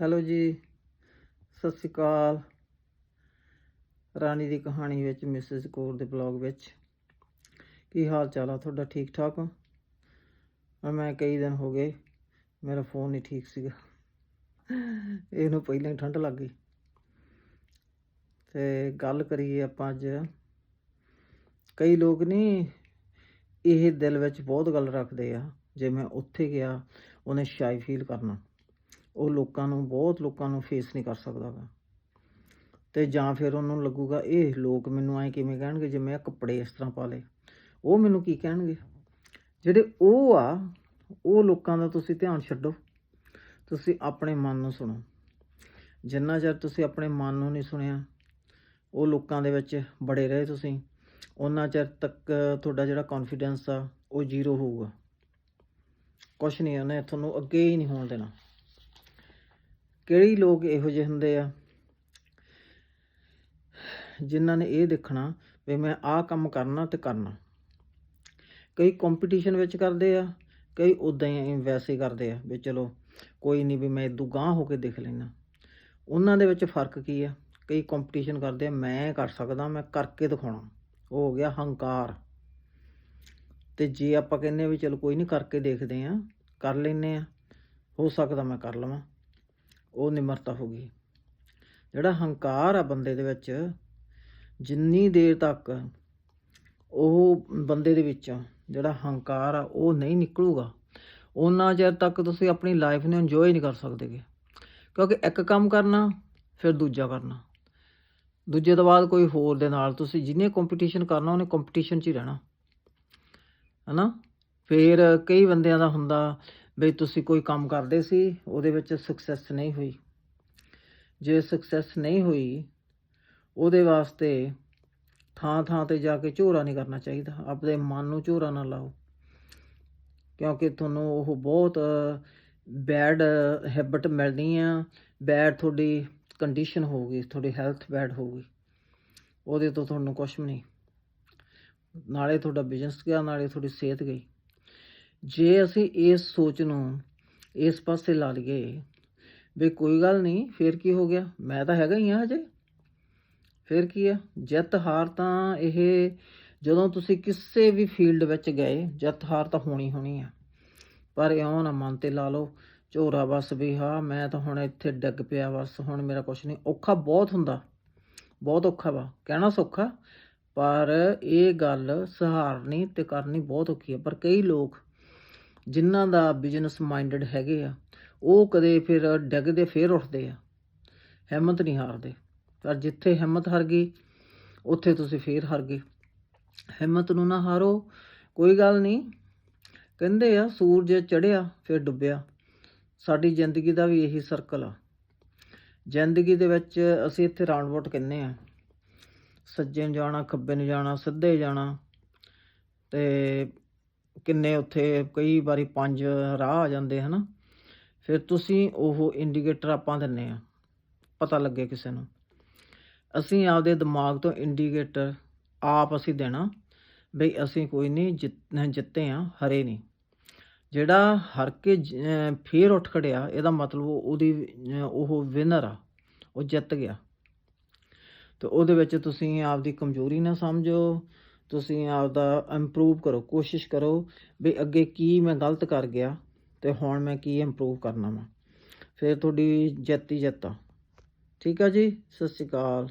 Hello ਜੀ, ਸਤਿ ਸ਼੍ਰੀ ਅਕਾਲ। ਰਾਣੀ ਦੀ ਕਹਾਣੀ ਵਿੱਚ ਮਿਸਿਸ ਕੌਰ ਦੇ ਬਲੌਗ ਵਿੱਚ ਕੀ ਹਾਲ ਚਾਲ ਆ? ਤੁਹਾਡਾ ਠੀਕ ਠਾਕ ਹੋ? ਮੈਂ ਕਈ ਦਿਨ ਹੋ ਗਏ, ਮੇਰਾ ਫੋਨ ਨਹੀਂ ਠੀਕ ਸੀਗਾ। ਇਹਨੂੰ ਪਹਿਲਾਂ ਹੀ ਠੰਡ ਲੱਗ ਗਈ। ਤੇ ਗੱਲ ਕਰੀਏ ਆਪਾਂ ਅੱਜ। ਕਈ ਲੋਕ ਨਹੀਂ ਇਹ ਦਿਲ ਵਿੱਚ ਬਹੁਤ ਗੱਲ ਰੱਖਦੇ ਆ, ਜੇ ਮੈਂ ਉੱਥੇ ਗਿਆ, ਉਹਨੇ ਸ਼ਾਈ ਫੀਲ ਕਰਨਾ। ਉਹ ਲੋਕਾਂ ਨੂੰ, ਬਹੁਤ ਲੋਕਾਂ ਨੂੰ ਫੇਸ ਨਹੀਂ ਕਰ ਸਕਦਾ ਗਾ। ਤੇ ਜਾਂ ਫਿਰ ਉਹਨੂੰ ਲੱਗੂਗਾ ਇਹ ਲੋਕ ਮੈਨੂੰ ਐ ਕਿਵੇਂ ਕਹਿਣਗੇ ਜੇ ਮੈਂ ਕੱਪੜੇ ਇਸ ਤਰ੍ਹਾਂ ਪਾ ਲਏ? ਉਹ ਮੈਨੂੰ ਕੀ ਕਹਿਣਗੇ? ਜਿਹੜੇ ਉਹ ਆ, ਉਹ ਲੋਕਾਂ ਦਾ ਤੁਸੀਂ ਧਿਆਨ ਛੱਡੋ। ਤੁਸੀਂ ਆਪਣੇ ਮਨ ਨੂੰ ਸੁਣੋ। ਜਿੰਨਾ ਚਿਰ ਤੁਸੀਂ ਆਪਣੇ ਮਨ ਨੂੰ ਨਹੀਂ ਸੁਣਿਆ, ਉਹ ਲੋਕਾਂ ਦੇ ਵਿੱਚ ਬੜੇ ਰਹੇ ਤੁਸੀਂ ਉਹਨਾਂ ਚਿਰ ਤੱਕ ਤੁਹਾਡਾ ਜਿਹੜਾ ਕੌਨਫੀਡੈਂਸ ਆ, ਉਹ ਜ਼ੀਰੋ ਹੋਊਗਾ। ਕੁਛ ਨਹੀਂ, ਉਹਨੇ ਤੁਹਾਨੂੰ ਅੱਗੇ ਹੀ ਨਹੀਂ ਹੋਣ ਦੇਣਾ। ਕਿਹੜੀ ਲੋਕ ਇਹੋ ਜਿਹੇ ਹੁੰਦੇ ਆ? ਜਿਨ੍ਹਾਂ ਨੇ ਇਹ ਦੇਖਣਾ ਵੀ ਮੈਂ ਆਹ ਕੰਮ ਕਰਨਾ ਤੇ ਕਰਨਾ। ਕਈ ਕੰਪੀਟੀਸ਼ਨ ਵਿੱਚ ਕਰਦੇ ਆ, ਕਈ ਉਦਾਂ ਹੀ ਵੈਸੇ ਕਰਦੇ ਆ ਵੀ ਚਲੋ ਕੋਈ ਨਹੀਂ ਵੀ ਮੈਂ ਇਦੋਂ ਗਾਂਹ ਹੋ ਕੇ ਦੇਖ ਲੈਣਾ ਉਹਨਾਂ ਦੇ ਵਿੱਚ ਫ਼ਰਕ ਕੀ ਆ? ਕਈ ਕੰਪੀਟੀਸ਼ਨ ਕਰਦੇ ਆ, ਮੈਂ ਕਰ ਸਕਦਾ, ਮੈਂ ਕਰਕੇ ਦਿਖਾਉਣਾ। ਉਹ ਹੋ ਗਿਆ ਹੰਕਾਰ। ਤੇ ਜੇ ਆਪਾਂ ਕਹਿੰਦੇ ਵੀ ਚਲੋ ਕੋਈ ਨਹੀਂ ਕਰਕੇ ਦੇਖਦੇ ਆ, ਕਰ ਲੈਨੇ ਆ, ਹੋ ਸਕਦਾ ਮੈਂ ਕਰ ਲਵਾਂ। ਉਹ ਨਿਮਰਤਾ ਹੋ ਗਈ। ਜਿਹੜਾ ਹੰਕਾਰ ਆ ਬੰਦੇ ਦੇ ਵਿੱਚ, ਜਿੰਨੀ ਦੇਰ ਤੱਕ ਉਹ ਬੰਦੇ ਦੇ ਵਿੱਚ ਜਿਹੜਾ ਹੰਕਾਰ ਆ, ਉਹ ਨਹੀਂ ਨਿਕਲੂਗਾ ਉਹਨਾਂ ਚਿਰ ਤੱਕ ਤੁਸੀਂ ਆਪਣੀ ਲਾਈਫ ਨੂੰ ਇੰਜੋਏ ਨਹੀਂ ਕਰ ਸਕਦੇਗੇ। ਕਿਉਂਕਿ ਇੱਕ ਕੰਮ ਕਰਨਾ, ਫਿਰ ਦੂਜਾ ਕਰਨਾ। ਦੂਜੇ ਤੋਂ ਬਾਅਦ ਕੋਈ ਹੋਰ ਦੇ ਨਾਲ ਤੁਸੀਂ ਜਿੰਨੇ ਕੰਪੀਟੀਸ਼ਨ ਕਰਨਾ, ਉਹਨੇ ਕੰਪੀਟੀਸ਼ਨ 'ਚ ਹੀ ਰਹਿਣਾ। ਹਨਾ? ਫਿਰ ਕਈ ਬੰਦਿਆਂ ਦਾ ਹੁੰਦਾ ਵੀ ਤੁਸੀਂ ਕੋਈ ਕੰਮ ਕਰਦੇ ਸੀ, ਉਹਦੇ ਵਿੱਚ ਸਕਸੈਸ ਨਹੀਂ ਹੋਈ। ਜੇ ਸਕਸੈਸ ਨਹੀਂ ਹੋਈ, ਉਹਦੇ ਵਾਸਤੇ ਥਾਂ ਥਾਂ ਤੇ ਜਾ ਕੇ ਝੋਰਾ ਨਹੀਂ ਕਰਨਾ ਚਾਹੀਦਾ। ਆਪਣੇ ਮਨ ਨੂੰ ਝੋਰਾ ਨਾ ਲਾਓ। ਕਿਉਂਕਿ ਤੁਹਾਨੂੰ ਉਹ ਬਹੁਤ ਬੈਡ ਹੈਬਿਟ ਮਿਲਣੀ ਆ। ਬੈਡ ਤੁਹਾਡੀ ਕੰਡੀਸ਼ਨ ਹੋਊਗੀ, ਤੁਹਾਡੀ ਹੈਲਥ ਬੈਡ ਹੋਊਗੀ। ਉਹਦੇ ਤੋਂ ਤੁਹਾਨੂੰ ਕੁਝ ਵੀ ਨਹੀਂ। ਨਾਲੇ ਤੁਹਾਡਾ ਬਿਜ਼ਨਸ ਗਿਆ, ਨਾਲੇ ਤੁਹਾਡੀ ਸਿਹਤ ਗਈ। ਜੇ ਅਸੀਂ ਇਸ ਸੋਚ ਨੂੰ ਇਸ ਪਾਸੇ ਲਾ ਲਈਏ ਵੀ ਕੋਈ ਗੱਲ ਨਹੀਂ, ਫੇਰ ਕੀ ਹੋ ਗਿਆ? ਮੈਂ ਤਾਂ ਹੈਗਾ ਹੀ ਆ ਹਜੇ। ਫੇਰ ਕੀ ਆ? ਜਿੱਤ ਹਾਰ ਤਾਂ ਇਹ ਜਦੋਂ ਤੁਸੀਂ ਕਿਸੇ ਵੀ ਫੀਲਡ ਵਿੱਚ ਗਏ, ਜਿੱਤ ਹਾਰ ਤਾਂ ਹੋਣੀ ਹੋਣੀ ਆ। ਪਰ ਇਉਂ ਨਾ ਮਨ ਤੇ ਲਾ ਲਓ, ਝੋਰਾ ਬਸ ਵੀ ਹਾਂ, ਮੈਂ ਤਾਂ ਹੁਣ ਇੱਥੇ ਡਿੱਗ ਪਿਆ ਬਸ ਹੁਣ ਮੇਰਾ ਕੁਝ ਨਹੀਂ। ਔਖਾ ਬਹੁਤ ਹੁੰਦਾ। ਬਹੁਤ ਔਖਾ ਵਾ। ਕਹਿਣਾ ਸੌਖਾ, ਪਰ ਇਹ ਗੱਲ ਸਹਾਰਨੀ ਤੇ ਕਰਨੀ ਬਹੁਤ ਔਖੀ ਹੈ ਪਰ ਕਈ ਲੋਕ ਜਿਨ੍ਹਾਂ ਦਾ ਬਿਜ਼ਨਸ ਮਾਈਂਡਡ ਹੈਗੇ ਆ, ਉਹ ਕਦੇ ਫਿਰ ਡਿੱਗਦੇ, ਫੇਰ ਉੱਠਦੇ ਆ। ਹਿੰਮਤ ਨਹੀਂ ਹਾਰਦੇ। ਪਰ ਜਿੱਥੇ ਹਿੰਮਤ ਹਾਰ ਗਈ ਉੱਥੇ ਤੁਸੀਂ ਫੇਰ ਹਾਰ ਗਏ ਹਿੰਮਤ ਨੂੰ ਨਾ ਹਾਰੋ, ਕੋਈ ਗੱਲ ਨਹੀਂ। ਕਹਿੰਦੇ ਆ, ਸੂਰਜ ਚੜਿਆ ਫਿਰ ਡੁੱਬਿਆ। ਸਾਡੀ ਜ਼ਿੰਦਗੀ ਦਾ ਵੀ ਇਹੀ ਸਰਕਲ ਆ। ਜ਼ਿੰਦਗੀ ਦੇ ਵਿੱਚ ਅਸੀਂ ਇੱਥੇ ਰਾਉਂਡ ਕਹਿੰਦੇ ਆ। ਸੱਜੇ ਨੂੰ ਜਾਣਾ, ਖੱਬੇ ਨੂੰ ਜਾਣਾ, ਸਿੱਧੇ ਜਾਣਾ। ਤੇ ਕਿੰਨੇ ਉੱਥੇ ਕਈ ਵਾਰੀ ਪੰਜ ਰਾਹ ਆ ਜਾਂਦੇ ਹਨਾ। ਫਿਰ ਤੁਸੀਂ ਉਹ ਇੰਡੀਕੇਟਰ ਆਪਾਂ ਦਿੰਨੇ ਆ, ਪਤਾ ਲੱਗੇ ਕਿਸੇ ਨੂੰ। ਅਸੀਂ ਆਪਦੇ ਦਿਮਾਗ ਤੋਂ ਇੰਡੀਕੇਟਰ ਆਪ ਅਸੀਂ ਦੇਣਾ, ਬਈ ਅਸੀਂ ਕੋਈ ਨਹੀਂ ਜਿੱਤ- ਜਿੱਤੇ ਆ, ਹਰੇ ਨਹੀਂ। ਜਿਹੜਾ ਹਰ ਕੇ ਜ- ਫੇਰ ਉੱਠ ਖੜਿਆ, ਇਹਦਾ ਮਤਲਬ ਉਹਦੀ, ਉਹ ਵਿਨਰ ਆ, ਉਹ ਜਿੱਤ ਗਿਆ। ਤੇ ਉਹਦੇ ਵਿੱਚ ਤੁਸੀਂ ਆਪਦੀ ਕਮਜ਼ੋਰੀ ਨਾ ਸਮਝੋ ਤੁਸੀਂ ਆਪਦਾ ਇੰਪਰੂਵ ਕਰੋ, ਕੋਸ਼ਿਸ਼ ਕਰੋ ਵੀ ਅੱਗੇ ਕੀ ਮੈਂ ਗਲਤ ਕਰ ਗਿਆ ਤੇ ਹੁਣ ਮੈਂ ਕੀ ਇੰਪਰੂਵ ਕਰਨਾ ਵਾ। ਫਿਰ ਤੁਹਾਡੀ ਜਿੱਤ ਹੀ ਜਿੱਤ ਠੀਕ ਆ ਜੀ? ਸਤਿ ਸ਼੍ਰੀ ਅਕਾਲ।